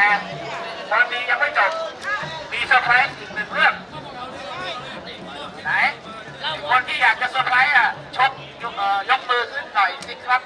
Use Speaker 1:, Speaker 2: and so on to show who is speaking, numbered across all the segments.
Speaker 1: แต่ตอนนี้ยังไม่จบ มีเซอร์ไพรส์อีกหนึ่งเรื่อง ไหนคนที่อยากจะเซอร์ไพรส์อะชกยกเอ่อยกมือขึ้นหน่อยสิครับ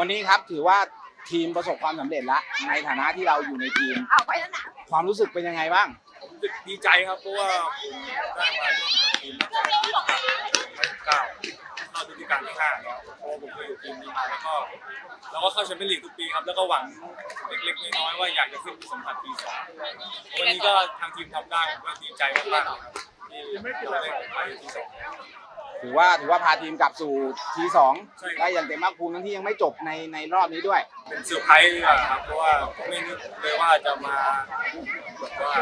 Speaker 1: วันนี้ครับ
Speaker 2: ถือว่าทีมประสบความสำเร็จละในฐานะที่เราอยู่ในทีมความรู้สึกเป็นยังไงบ้าง
Speaker 3: ผมรู้สึกดีใจครับเพราะว่าผมได้มาร่วมกับทีมตั้งแต่ปี2019เข้าฤดูกาลที่ห้าแล้วเพราะว่าผมเคยอยู่ทีมนี้มาแล้วก็เราก็เข้าแชมเปี้ยนลีกทุกปีครับ แล้วก็หวังเล็กๆน้อยๆว่าอยากจะขึ้นไปสัมผัสปีสองวันนี้ก็ทางทีมทำได้ผมก็ดีใจมากๆเลยครับที่เราได้ไปทีสอง
Speaker 2: ถือว่าถือว่าพาทีมกลับสู่ทีสอง
Speaker 3: ใช่ครับ
Speaker 2: ได้อย่างเต็มภาคภูมิทั้งที่ยังไม่จบในในรอบนี้ด้วย
Speaker 3: เป็นเซอร์ไพรส์อะครับเพราะว่าไม่นึกเลยว่าจะมาแบบว่า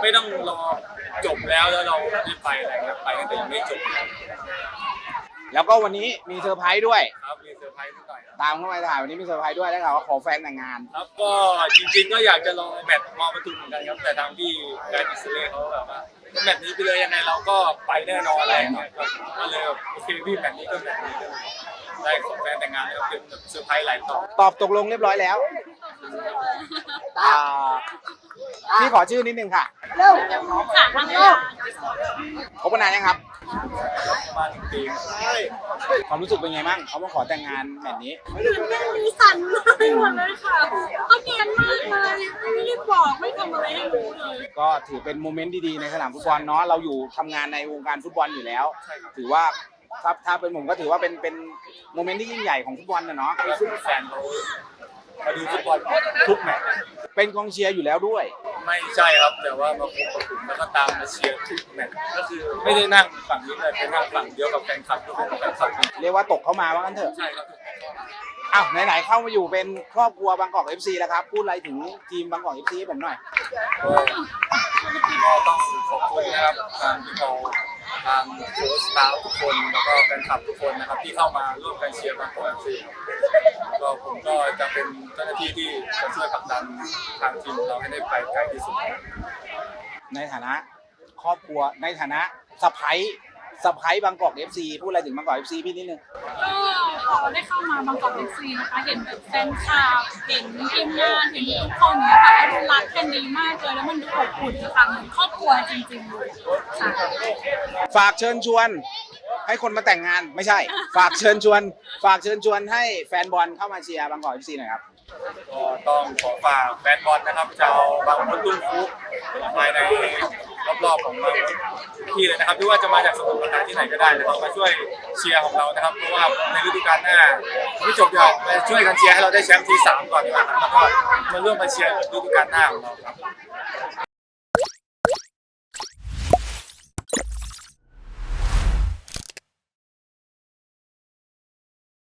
Speaker 3: ไม่ต้องรอจบแล้วแล้วเราได้ไปอะไรเงี้ยไปตั้งแต่ยังไม่จบ
Speaker 2: แล้วก็วันนี้มีเซอร์ไพรส์ด้วย
Speaker 3: ครับมีเซอร์ไพรส์นิดหน่อยครับ
Speaker 2: ตามเข้าไปถ่ายวันนี้มีเซอร์ไพรส์ด้วยได้ข่าวว่าขอแฟนแต่งงาน
Speaker 3: ครับก็จริงๆก็อยากจะลองแมตช์มอประตูเหมือนกันครับแต่ทางพี่แดนอิสเลย์เขาแบบว่า แมตช์นี้ไปเลยยังไงเราก็ไปแน่นอนอะไรเงี้ยครับก็เลยแบบโอเคพี่แมตช์นี้ก็แมตช์นี้ก็เลยได้ขอแฟนแต่งงานแล้วเป็นแบบเซอร์ไพรส์หลายต่อ
Speaker 2: ตอบตกลงเรียบร้อยแล้วอ่าพี่ขอชื่อนิดนึงค่ะ
Speaker 4: ค่ะทางโลก
Speaker 2: คบกันนานยังครับ
Speaker 3: ประมาณหนึ่งปี
Speaker 2: ความรู้สึกเป็นไงบ้างเขามาขอแต่งงานแบบนี้
Speaker 4: ตื่นเต้นมีสั่น ก็
Speaker 2: ถือเป็นโมเมนต์ดีๆในสนามฟุตบอลเนาะเราอยู่ทำงานในวงการฟุตบอลอยู่แล้ว
Speaker 3: ใช่ครับ
Speaker 2: ถือว่าถ้าถ้าเป็นผมก็ถือว่าเป็นเป็นโมเมนต์ที่ยิ่งใหญ่ของฟุตบอลนะเนาะ
Speaker 3: แล้วแฟนเขา มาดูฟุตบอลทุกแมตช์
Speaker 2: เป็นกองเชียร์อยู่แล้วด้วย
Speaker 3: ไม่ใช่ครับแต่ว่ามาพบกับผมแล้วก็ตามมาเชียร์ทุกแมตช์ก็คือไม่ได้นั่งฝั่งนี้เลยเป็นนั่งฝั่งเดียวกับแฟนคลับทุกคนแฟนคลับทุกคน
Speaker 2: เรียกว่าตกเข้ามาว่างั้นเถอะ
Speaker 3: ใช่ครับทุกคน
Speaker 2: อ้าวไหนๆเข้ามาอยู่เป็นครอบครัวบางกอก FC แล้วครับ พูดอะไรถึงทีมบางกอก FC ให้ผมหน่อย
Speaker 3: ก็ต้องขอบคุณนะครับทางพี่เขา ทางโค้ชสตาฟทุกคนแล้วก็แฟนคลับทุกคนนะครับที่เข้ามาร่วมกันเชียร์บางกอกเอฟซีก็ผมก็จะเป็นเจ้าหน้าที่ที่จะช่วยผลักดันทางทีมของเราให้ได้ไปไกลที่สุด
Speaker 2: ในฐานะครอบครัวในฐานะสะพ้ายสะพ้ายบางกอกเอฟซีพูดอะไรถึงบางกอกเอฟซีพี่นิดนึง
Speaker 4: ก็ พอได้เข้ามาบางกอกเอฟซีนะคะ เห็นแบบแฟนคลับเห็นทีมงานเห็นทุกคนเนี่ยค่ะดูรักกันดีมากเลยแล้วมันดูอบอุ่นนะคะเหมือนครอบครัวจริงๆเลยค่ะ
Speaker 2: ฝากเชิญชวน ให้คนมาแต่งงานไม่ใช่ ฝากเชิญชวน ฝากเชิญชวนให้แฟนบอลเข้ามาเชียร์บางกอก FC หน่อยครับ
Speaker 3: ก็ต้องขอฝากแฟนบอลนะครับชาวบางมดตุ้งฟุกภายใน รอบๆของเราที่เลยนะครับไม่ว่าจะมาจากสมุทรปราการที่ไหนก็ได้นะครับมาช่วยเชียร์ของเรานะครับเพราะว่าในฤดูกาลหน้าที่จบเดียวมาช่วยกันเชียร์ให้เราได้แชมป์ที่สามก่อนดีกว่าครับแล้วก็มาเร่วมมาเชียร์ฤดูกาลหน้าของเราครับ